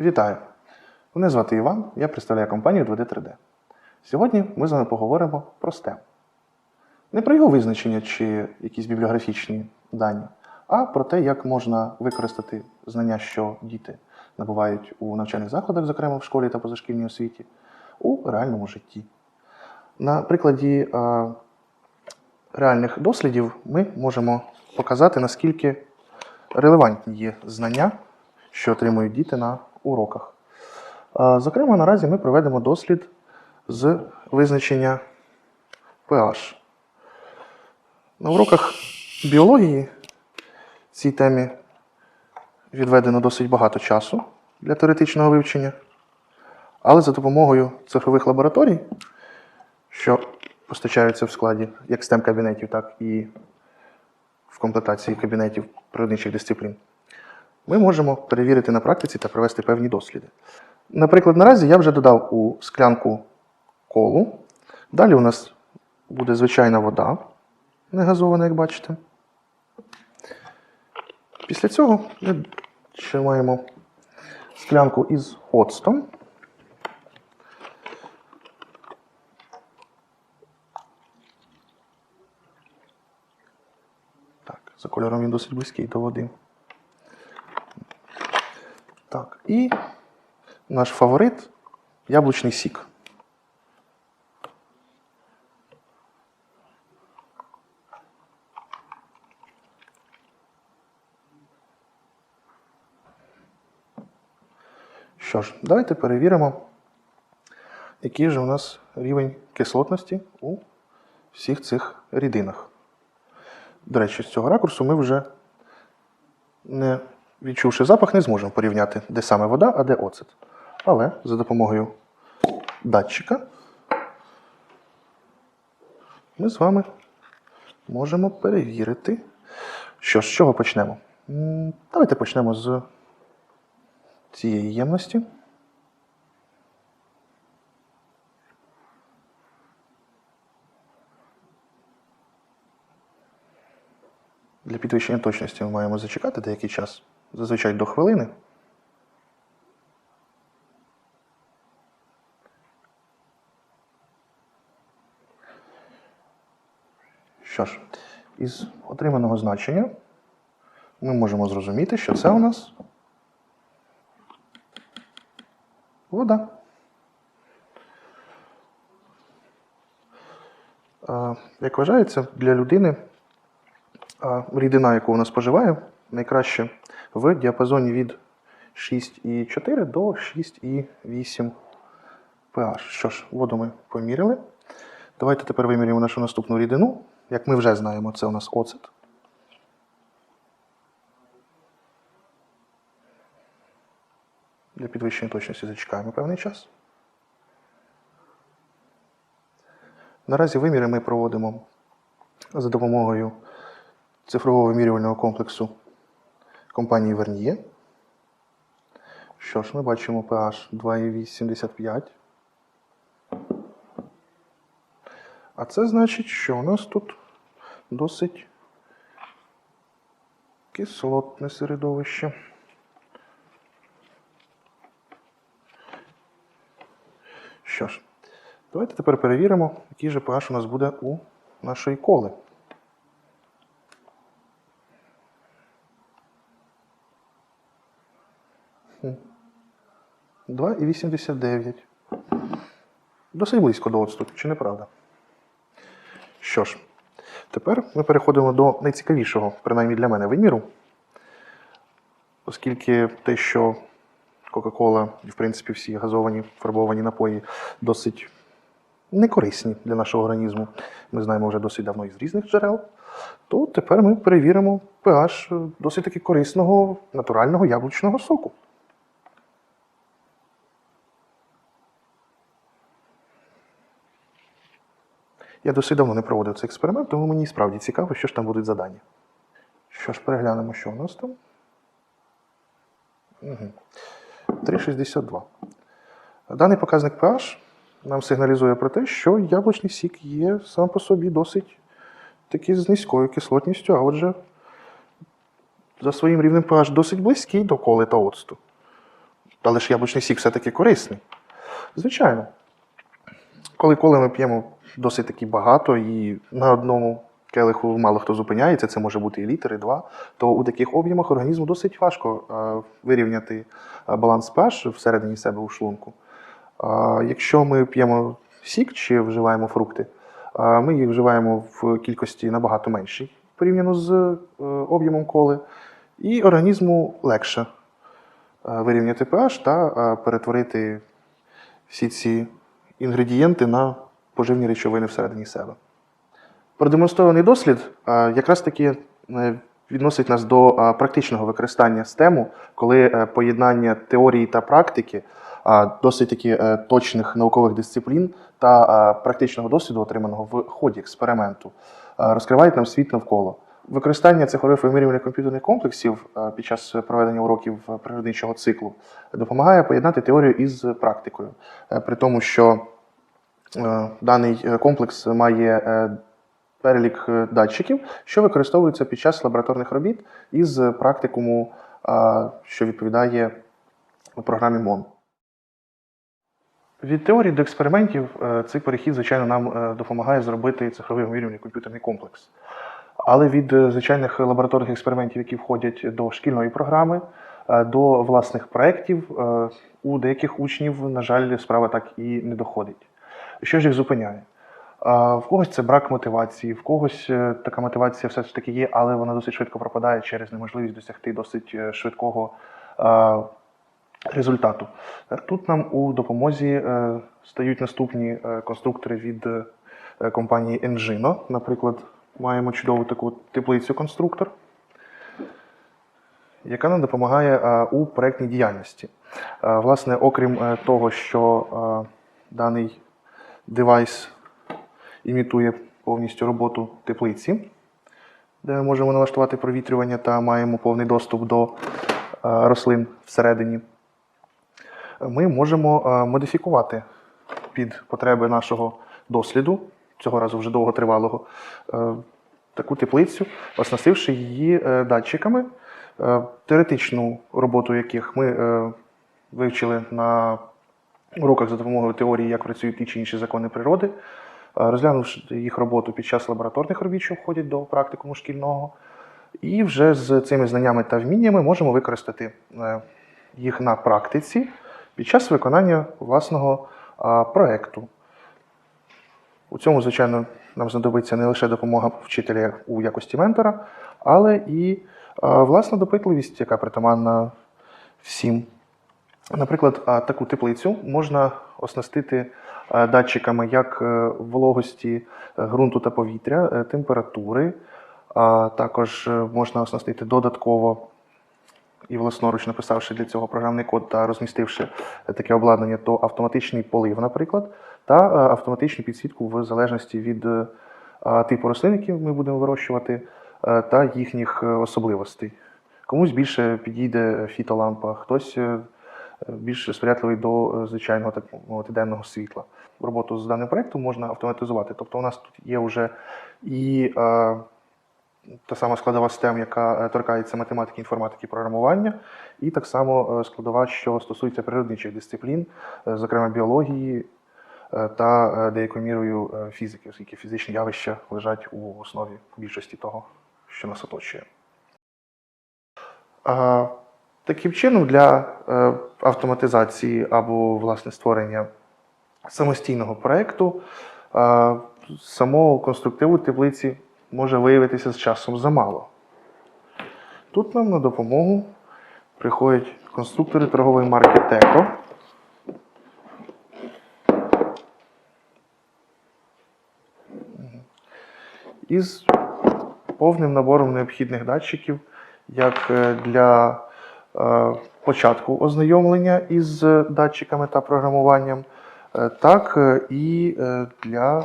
Вітаю! Мене звати Іван, я представляю компанію 2D3D. Сьогодні ми з вами поговоримо про STEM. Не про його визначення чи якісь бібліографічні дані, а про те, як можна використати знання, що діти набувають у навчальних закладах, зокрема в школі та позашкільній освіті, у реальному житті. На прикладі е, реальних дослідів ми можемо показати, наскільки релевантні є знання, що отримують діти на уроках. Зокрема, наразі ми проведемо дослід з визначення pH. На уроках біології цій темі відведено досить багато часу для теоретичного вивчення, але за допомогою цифрових лабораторій, що постачаються в складі як STEM кабінетів, так і в комплектації кабінетів природничих дисциплін, ми можемо перевірити на практиці та провести певні досліди. Наприклад, наразі я вже додав у склянку колу. Далі у нас буде звичайна вода, не газована, як бачите. Після цього ми ще склянку із оцтом. Так, за кольором він досить близький до води. Так, і наш фаворит яблучний сік. Що ж, давайте перевіримо, який же у нас рівень кислотності у всіх цих рідинах. До речі, з цього ракурсу ми вже, не відчувши запах, не зможемо порівняти, де саме вода, а де оцет. Але за допомогою датчика ми з вами можемо перевірити. Що з чого почнемо? Давайте почнемо з цієї ємності. Для підвищення точності ми маємо зачекати деякий час, зазвичай до хвилини. Що ж, із отриманого значення ми можемо зрозуміти, що це у нас вода. Як вважається, для людини рідина, яку вона споживає, найкраще в діапазоні від 6,4 до 6,8 pH. Що ж, воду ми поміряли. Давайте тепер виміряємо нашу наступну рідину. Як ми вже знаємо, це у нас оцет. Для підвищення точності зачекаємо певний час. Наразі виміри ми проводимо за допомогою цифрового вимірювального комплексу компанії Vernier. Що ж, ми бачимо pH 2,85. А це значить, що у нас тут досить кислотне середовище. Що ж, давайте тепер перевіримо, який же pH у нас буде у нашої коли. 2,89. Досить близько до оцту, чи не правда? Що ж, тепер ми переходимо до найцікавішого, принаймні для мене, виміру. Оскільки те, що Кока-Кола і, в принципі, всі газовані фарбовані напої досить некорисні для нашого організму, ми знаємо вже досить давно із різних джерел, то тепер ми перевіримо pH досить таки корисного натурального яблучного соку. Я досить давно не проводив цей експеримент, тому мені справді цікаво, що ж там будуть задані. Що ж, переглянемо, що у нас там. Угу. 3,62. Даний показник pH нам сигналізує про те, що яблучний сік є сам по собі досить таки з низькою кислотністю, а отже, за своїм рівнем pH досить близький до коли та оцту. але ж яблучний сік все-таки корисний. Звичайно. Коли, коли ми п'ємо досить таки багато і на одному келиху мало хто зупиняється, це може бути і літр, і два, то у таких об'ємах організму досить важко е, вирівняти е, баланс pH всередині себе у шлунку. А Якщо ми п'ємо сік чи вживаємо фрукти, ми їх вживаємо в кількості набагато меншій порівняно з е, об'ємом коли, і організму легше е, вирівняти pH та е, перетворити всі ці інгредієнти на поживні речовини всередині себе. Продемонстрований дослід е, якраз таки е, відносить нас до е, практичного використання STEM, коли поєднання теорії та практики, досить таки точних наукових дисциплін та практичного досвіду, отриманого в ході експерименту, розкривають нам світ навколо. Використання цифрових вимірювальних комп'ютерних комплексів під час проведення уроків природничого циклу допомагає поєднати теорію із практикою, при тому, що даний е, комплекс має е, перелік е, датчиків, що використовуються під час лабораторних робіт із практикуму, що відповідає програмі МОН. Від теорії до експериментів е, цей перехід, звичайно, нам е, допомагає зробити цифровий вимірювальний комп'ютерний комплекс. Але від е, звичайних лабораторних експериментів, які входять до шкільної програми, е, до власних проєктів, е, у деяких учнів, на жаль, справа так і не доходить. Що ж їх зупиняє? В когось це брак мотивації, в когось е, така мотивація все ж таки є, але вона досить швидко пропадає через неможливість досягти досить е, швидкого результату. Е, Тут нам у допомозі стають наступні конструктори від компанії Engino. Наприклад, маємо чудову таку теплицю конструктор, яка нам допомагає у проєктній діяльності. Власне, окрім того, що даний девайс імітує повністю роботу теплиці, де ми можемо налаштувати провітрювання та маємо повний доступ до е, рослин всередині. Ми можемо е, модифікувати під потреби нашого досліду, цього разу вже довготривалого, е, таку теплицю, оснастивши її датчиками, теоретичну роботу яких ми вивчили на уроках за допомогою теорії, як працюють ті чи інші закони природи, е, розглянувши їх роботу під час лабораторних робіт, що входять до практикуму шкільного. І вже з цими знаннями та вміннями можемо використати е, їх на практиці під час виконання власного а, проекту. У цьому, звичайно, нам знадобиться не лише допомога вчителя у якості ментора, але і власна допитливість, яка притаманна всім. Наприклад, таку теплицю можна оснастити датчиками як е, вологості е, ґрунту та повітря, е, температури, а також можна оснастити додатково і власноруч написавши для цього програмний код та розмістивши таке обладнання, то автоматичний полив, наприклад, та автоматичну підсвітку в залежності від типу рослин, які ми будемо вирощувати, та їхніх особливостей. Комусь більше підійде фітолампа, хтось більш сприятливий до е, звичайного так мовити денного світла. Роботу з даним проектом можна автоматизувати. Тобто, у нас тут є вже і е, та сама складова STEM, яка е, торкається математики, інформатики, програмування, і так само е, складова, що стосується природничих дисциплін, зокрема біології та деякою мірою фізики, оскільки фізичні явища лежать у основі більшості того, що нас оточує. Таким чином, для е, автоматизації або власне створення самостійного проєкту е, самого конструктиву теплиці може виявитися з часом замало. Тут нам на допомогу приходять конструктори торгової марки Теко. Із повним набором необхідних датчиків, як е, для початку ознайомлення із датчиками та програмуванням, е, так е, і е, для е,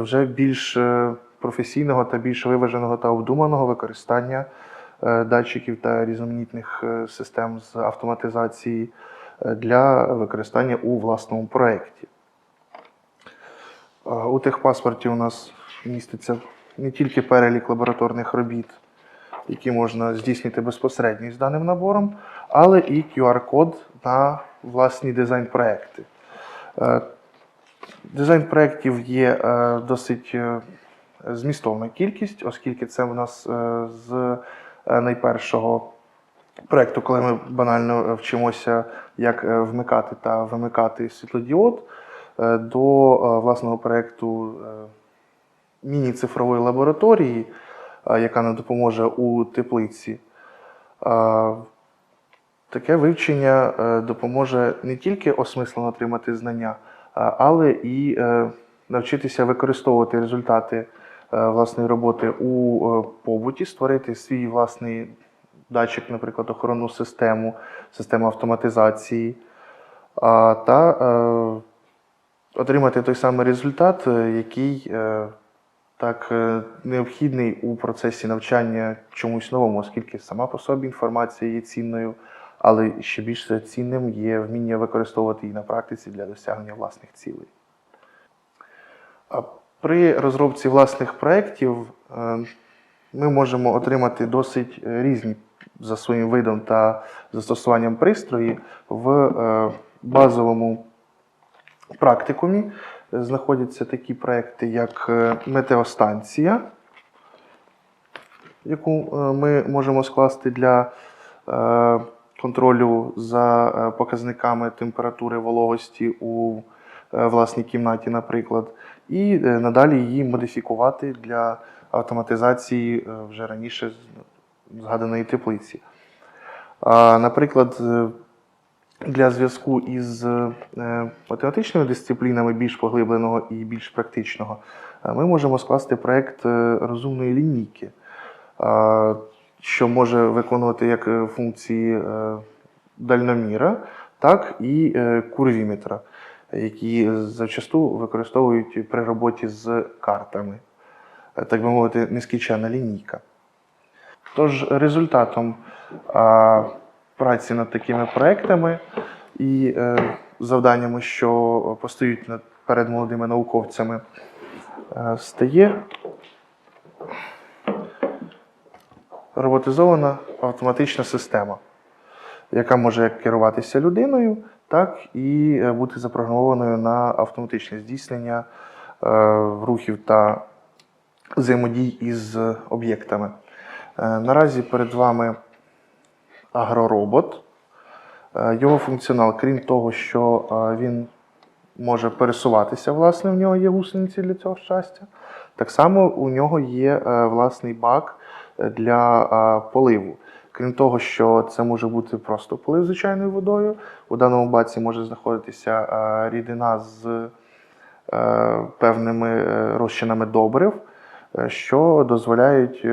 вже більш е, професійного та більш виваженого та обдуманого використання е, датчиків та різноманітних е, систем з автоматизації е, для використання у власному проєкті. Е, У техпаспорті у нас міститься не тільки перелік лабораторних робіт, які можна здійснити безпосередньо з даним набором, але і QR-код на власні дизайн-проекти. Е, Дизайн проєктів є е, досить е, змістовна кількість, оскільки це в нас з найпершого проєкту, коли ми банально вчимося, як вмикати та вимикати світлодіод, до власного проєкту міні-цифрової лабораторії, яка нам допоможе у теплиці. Таке вивчення е, допоможе не тільки осмислено отримати знання, але і е, навчитися використовувати результати е, власної роботи у побуті, створити свій власний датчик, наприклад, охоронну систему, систему автоматизації, та отримати той самий результат, який так е, необхідний у процесі навчання чомусь новому, оскільки сама по собі інформація є цінною, але ще більш цінним є вміння використовувати її на практиці для досягнення власних цілей. При розробці власних проєктів е, ми можемо отримати досить е, різні за своїм видом та застосуванням пристрої в базовому практикумі знаходяться такі проекти, як е, метеостанція, яку е, ми можемо скласти для е, контролю за показниками температури вологості у власній кімнаті, наприклад, і надалі її модифікувати для автоматизації вже раніше згаданої теплиці. Наприклад, для зв'язку із е, математичними дисциплінами більш поглибленого і більш практичного, е, ми можемо скласти проєкт е, розумної лінійки, е, що може виконувати як е, функції е, дальноміра, так і е, курвіметра, які зачасту використовують при роботі з картами, Е, так би мовити, нескінченна лінійка. Тож результатом праці над такими проектами і е, завданнями, що постають перед молодими науковцями, е, стає роботизована автоматична система, яка може як керуватися людиною, так і е, бути запрограмованою на автоматичне здійснення рухів та взаємодій із об'єктами. Наразі перед вами агроробот. Е, Його функціонал, крім того, що е, він може пересуватися, власне, в нього є гусениці для цього щастя. Так само у нього є е, власний бак для поливу. Крім того, що це може бути просто полив звичайною водою. У даному баці може знаходитися рідина з певними розчинами добрив, що дозволяють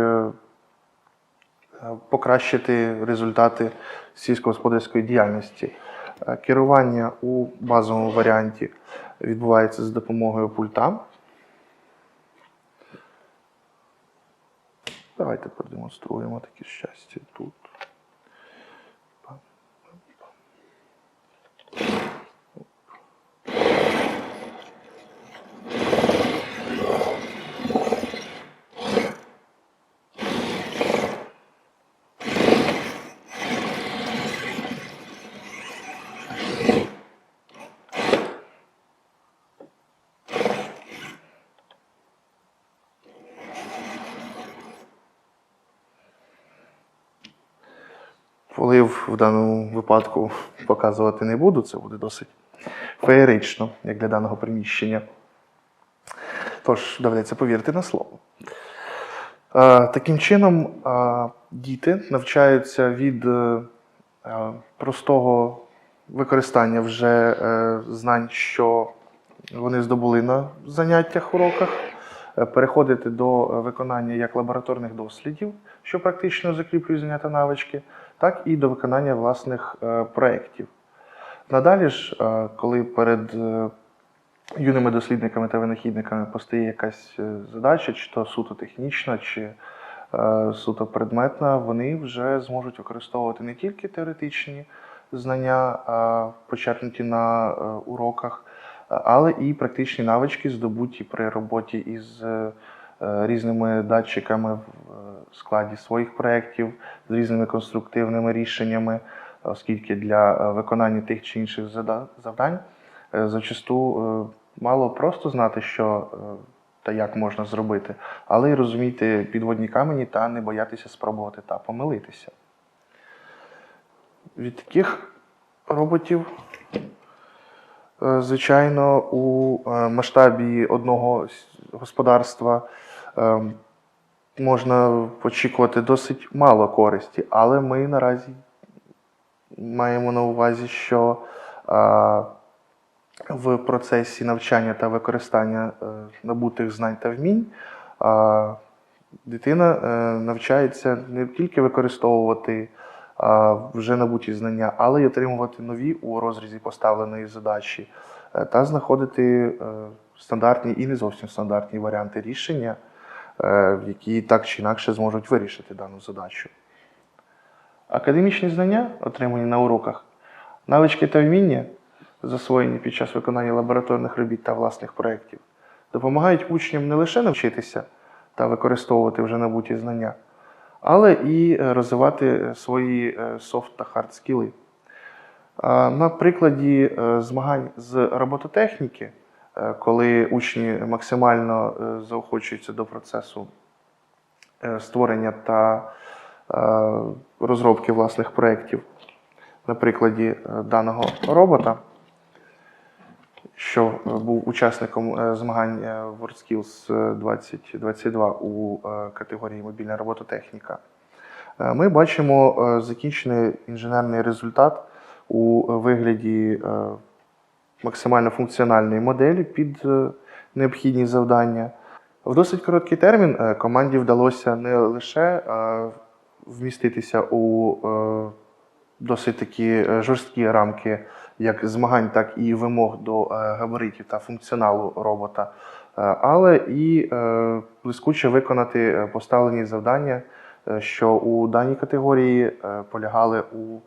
покращити результати сільськогосподарської діяльності. Е, Керування у базовому варіанті відбувається за допомогою пульта. Давайте продемонструємо таке щастя тут. Полив в даному випадку показувати не буду, це буде досить феєрично, як для даного приміщення. Тож, доведеться повірити на слово. Е, Таким чином, е, діти навчаються від е, простого використання вже знань, що вони здобули на заняттях, уроках, переходити до виконання як лабораторних дослідів, що практично закріплюють знання та навички, так і до виконання власних е, проєктів. Надалі ж, е, коли перед е, юними дослідниками та винахідниками постає якась задача, чи то суто технічна, чи суто предметна, вони вже зможуть використовувати не тільки теоретичні знання, почерпнуті на уроках, але і практичні навички, здобуті при роботі із різними датчиками в е, складі своїх проєктів, з різними конструктивними рішеннями, оскільки для е, виконання тих чи інших завдань е, зачасту е, мало просто знати, що е, та як можна зробити, але й розуміти підводні камені та не боятися спробувати та помилитися. Від таких роботів, е, звичайно, у е, масштабі одного господарства е, можна очікувати досить мало користі, але ми наразі маємо на увазі, що е, в процесі навчання та використання е, набутих знань та вмінь е, дитина навчається не тільки використовувати вже набуті знання, але й отримувати нові у розрізі поставленої задачі та знаходити стандартні і не зовсім стандартні варіанти рішення, які так чи інакше зможуть вирішити дану задачу. Академічні знання, отримані на уроках, навички та вміння, засвоєні під час виконання лабораторних робіт та власних проєктів, допомагають учням не лише навчитися та використовувати вже набуті знання, але і е, розвивати свої е, софт та хард скіли. На прикладі е, змагань з робототехніки, е, коли учні максимально е, заохочуються до процесу е, створення та е, розробки власних проєктів, на прикладі е, даного робота, що е, був учасником е, змагань е, WorldSkills е, 2022 у е, категорії мобільна робототехніка, е, ми бачимо е, закінчений інженерний результат у вигляді е, максимально функціональної моделі під е, необхідні завдання. В досить короткий термін е, команді вдалося не лише е, вміститися у досить такі жорсткі рамки як змагань, так і вимог до габаритів та функціоналу робота, але і блискуче виконати поставлені завдання, що у даній категорії полягали у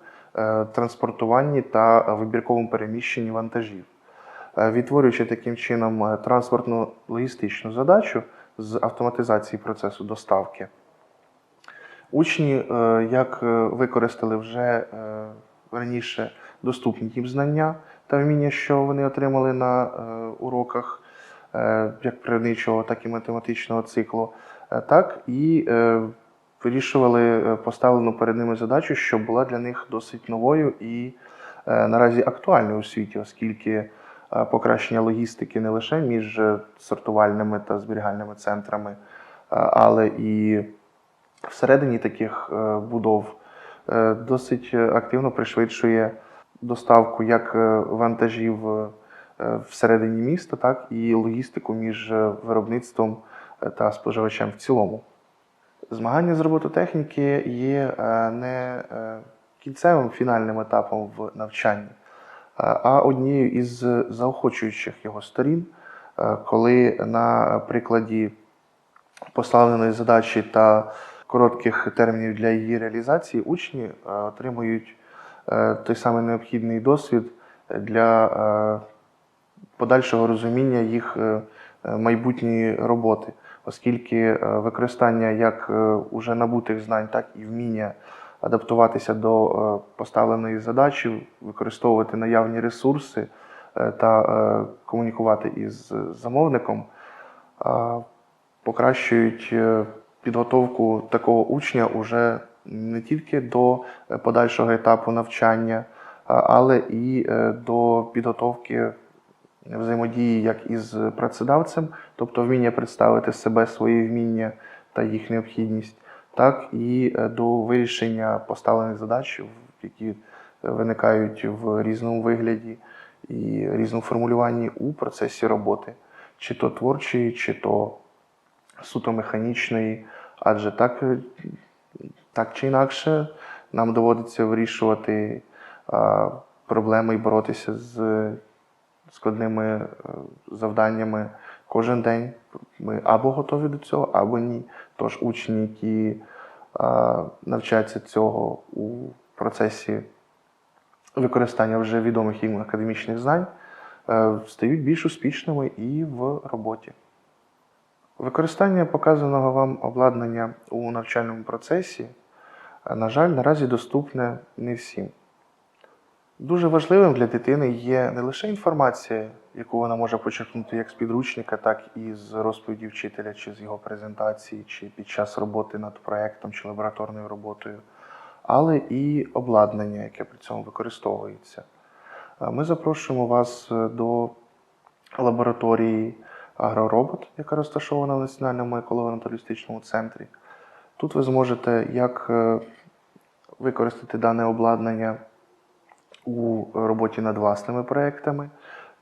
транспортуванні та вибірковому переміщенні вантажів. Е, Відтворюючи таким чином е, транспортну логістичну задачу з автоматизації процесу доставки. Учні е, як е, використали вже е, раніше доступні їм знання та вміння, що вони отримали на е, уроках е, як природничого, так і математичного циклу, е, так і е, вирішували е, поставлену перед ними задачу, що була для них досить новою і е, наразі актуальною у світі, оскільки е, покращення логістики не лише між сортувальними та зберігальними центрами, але і всередині таких будов досить активно пришвидшує доставку як вантажів всередині міста, так і логістику між виробництвом та споживачем в цілому. Змагання з робототехніки є е, не е, кінцевим фінальним етапом в навчанні, е, а однією із заохочуючих його сторін, коли на прикладі поставленої задачі та коротких термінів для її реалізації учні отримують той самий необхідний досвід для подальшого розуміння їх майбутньої роботи, оскільки е, використання як е, уже набутих знань, так і вміння адаптуватися до е, поставленої задачі, використовувати наявні ресурси та комунікувати із замовником, покращують підготовку такого учня уже не тільки до подальшого етапу навчання, але і до підготовки взаємодії як із працедавцем, тобто вміння представити себе, свої вміння та їх необхідність, так і е, до вирішення поставлених задач, які виникають в різному вигляді і різному формулюванні у процесі роботи, чи то творчої, чи то суто механічної, адже так, е, так чи інакше нам доводиться вирішувати а, проблеми і боротися з складними е, завданнями кожен день. Ми або готові до цього, або ні. Тож учні, які навчаються цього у процесі використання вже відомих їм академічних знань, е, стають більш успішними і в роботі. Використання показаного вам обладнання у навчальному процесі, е, на жаль, наразі доступне не всім. Дуже важливим для дитини є не лише інформація, яку вона може почерпнути як з підручника, так і з розповіді вчителя, чи з його презентації, чи під час роботи над проєктом чи лабораторною роботою, але і обладнання, яке при цьому використовується. Е, Ми запрошуємо вас е, до лабораторії Агроробот, яка розташована в Національному еколого-натуралістичному центрі. Тут ви зможете як е, використати дане обладнання у роботі над власними проектами,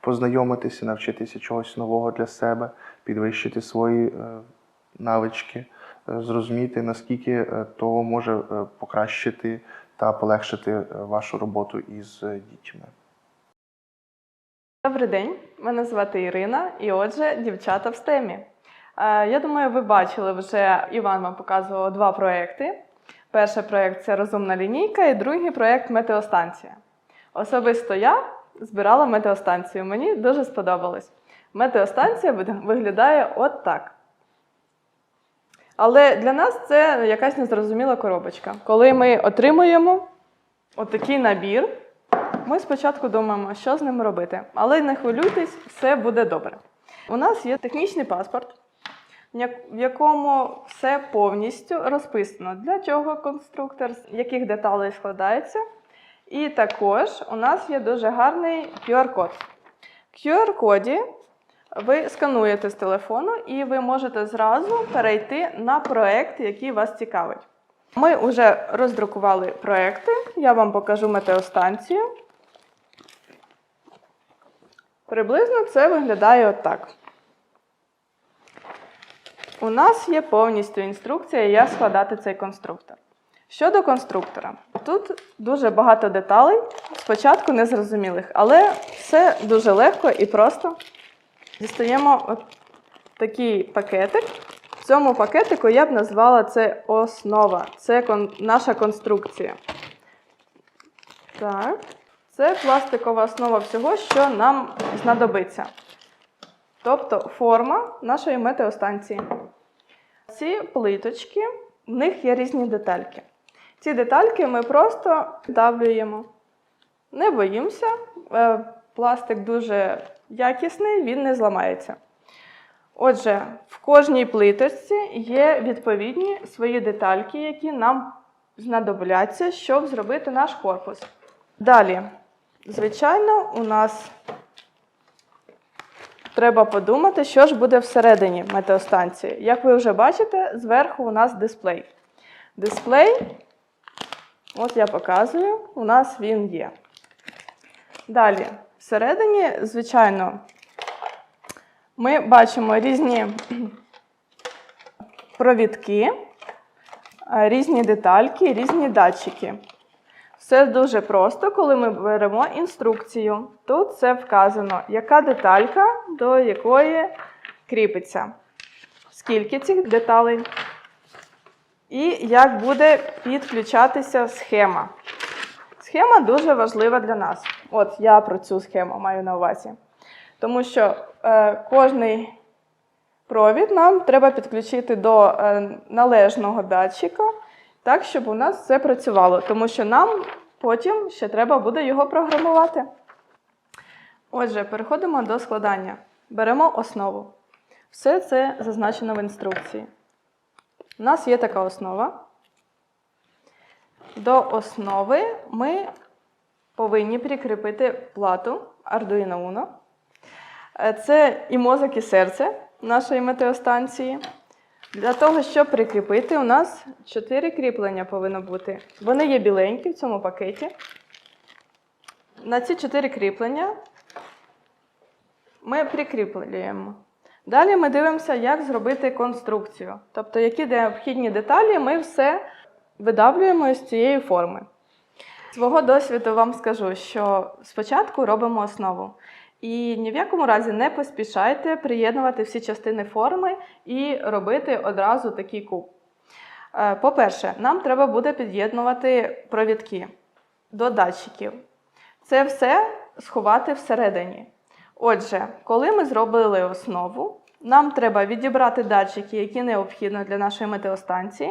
познайомитися, навчитися чогось нового для себе, підвищити свої е, навички, е, зрозуміти, наскільки е, то може покращити та полегшити вашу роботу із дітьми. Добрий день, мене звати Ірина, і отже, дівчата в стемі. Я думаю, ви бачили вже Іван вам показував два проекти. Перший проєкт це розумна лінійка, і другий проєкт метеостанція. Особисто я збирала метеостанцію. Мені дуже сподобалось. Метеостанція виглядає от так. Але для нас це якась незрозуміла коробочка. Коли ми отримуємо отакий набір, ми спочатку думаємо, що з ним робити. Але не хвилюйтесь, все буде добре. У нас є технічний паспорт, в якому все повністю розписано, для чого конструктор, з яких деталей складається. І також у нас є дуже гарний QR-код. В QR-коді ви скануєте з телефону і ви можете зразу перейти на проект, який вас цікавить. Ми вже роздрукували проекти. Я вам покажу метеостанцію. Приблизно це виглядає отак. У нас є повністю інструкція, як складати цей конструктор. Щодо конструктора, тут дуже багато деталей, спочатку незрозумілих, але все дуже легко і просто. Дістаємо от такий пакетик. В цьому пакетику я б назвала це основа, це кон- наша конструкція. Так, це пластикова основа всього, що нам знадобиться. Тобто форма нашої метеостанції. Ці плиточки, в них є різні детальки. Ці детальки ми просто давлюємо. Не боїмося, е, пластик дуже якісний, він не зламається. Отже, в кожній плиточці є відповідні свої детальки, які нам знадобляться, щоб зробити наш корпус. Далі, звичайно, у нас треба подумати, що ж буде всередині метеостанції. Як ви вже бачите, зверху у нас дисплей. Дисплей, от я показую, у нас він є. Далі, всередині, звичайно, ми бачимо різні провідки, різні детальки, різні датчики. Все дуже просто, коли ми беремо інструкцію. Тут все вказано, яка деталька до якої кріпиться, скільки цих деталей, і як буде підключатися схема. Схема дуже важлива для нас. От я про цю схему маю на увазі. Тому що е, кожний провід нам треба підключити до е, належного датчика, так, щоб у нас все працювало. Тому що нам потім ще треба буде його програмувати. Отже, переходимо до складання. Беремо основу. Все це зазначено в інструкції. У нас є така основа. До основи ми повинні прикріпити плату Arduino Uno. Е, Це і мозок, і серце нашої метеостанції. Для того, щоб прикріпити, у нас чотири кріплення повинно бути. Вони є біленькі в цьому пакеті. На ці чотири кріплення ми прикріплюємо. Далі ми дивимося, як зробити конструкцію. Тобто, які необхідні деталі, ми все видавлюємо з цієї форми. Свого досвіду вам скажу, що спочатку робимо основу. І ні в якому разі не поспішайте приєднувати всі частини форми і робити одразу такий куб. Е, По-перше, нам треба буде під'єднувати провідки до датчиків. Це все сховати всередині. Отже, коли ми зробили основу, Нам треба відібрати датчики, які необхідні для нашої метеостанції.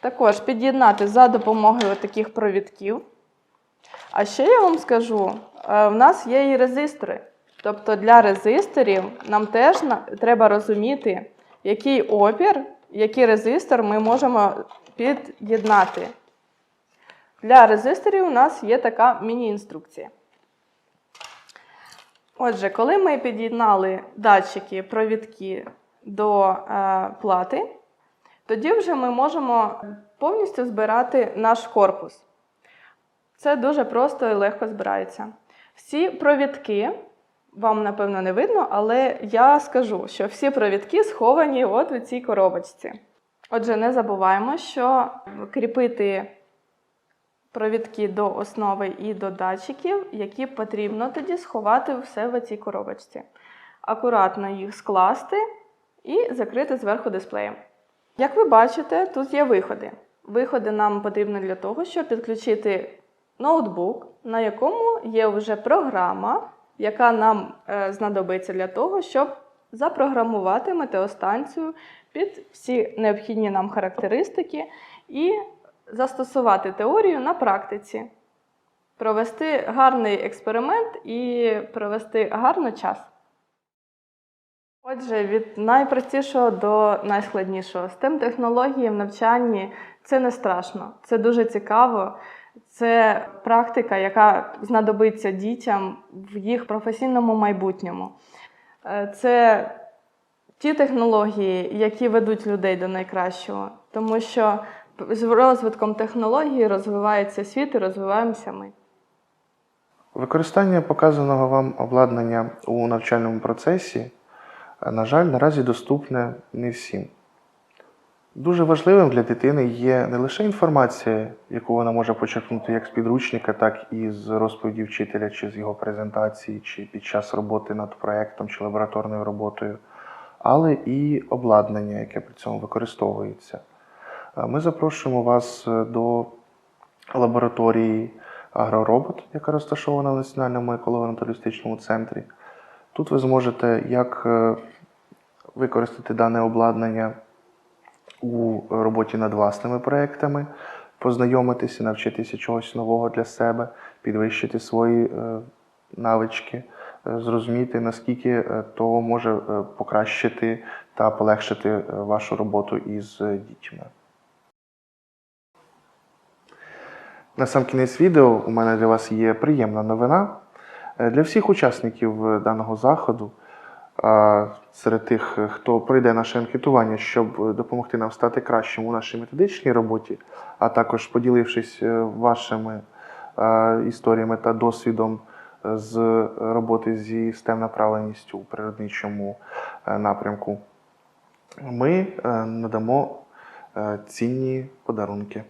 Також під'єднати за допомогою таких провідків. А ще я вам скажу: е, в нас є і резистори. Тобто для резисторів нам теж треба розуміти, який опір, який резистор ми можемо під'єднати. Для резисторів у нас є така міні-інструкція. Отже, коли ми під'єднали датчики, провідки до е, плати, тоді вже ми можемо повністю збирати наш корпус. Це дуже просто і легко збирається. Всі провідки, вам напевно не видно, але я скажу, що всі провідки сховані от у цій коробочці. Отже, не забуваємо, що кріпити провідки до основи і до датчиків, які потрібно тоді сховати все в цій коробочці. Акуратно їх скласти і закрити зверху дисплеєм. Як ви бачите, тут є виходи. Виходи нам потрібні для того, щоб підключити ноутбук, на якому є вже програма, яка нам е, знадобиться для того, щоб запрограмувати метеостанцію під всі необхідні нам характеристики і застосувати теорію на практиці, провести гарний експеримент і провести гарно час. Отже, від найпростішого до найскладнішого. STEM технології в навчанні це не страшно, це дуже цікаво. Це практика, яка знадобиться дітям в їх професійному майбутньому. Е, Це ті технології, які ведуть людей до найкращого, тому що з розвитком технологій розвивається світ і розвиваємося ми. Використання показаного вам обладнання у навчальному процесі, на жаль, наразі доступне не всім. Дуже важливим для дитини є не лише інформація, яку вона може почерпнути як з підручника, так і з розповіді вчителя, чи з його презентації, чи під час роботи над проєктом чи лабораторною роботою, але і обладнання, яке при цьому використовується. Ми запрошуємо вас е, до лабораторії Агроробот, яка розташована в Національному еколого-натуралістичному центрі. Тут ви зможете як е, використати дане обладнання у роботі над власними проектами, познайомитися, навчитися чогось нового для себе, підвищити свої е, навички, зрозуміти, наскільки то може покращити та полегшити вашу роботу із дітьми. На сам кінець відео у мене для вас є приємна новина. Е, Для всіх учасників е, даного заходу, серед тих, е, хто пройде наше анкетування, щоб е, допомогти нам стати кращим у нашій методичній роботі, а також поділившись е, вашими е, історіями та досвідом е, з роботи зі STEM направленістю у природничому е, напрямку, ми е, надамо е, цінні подарунки.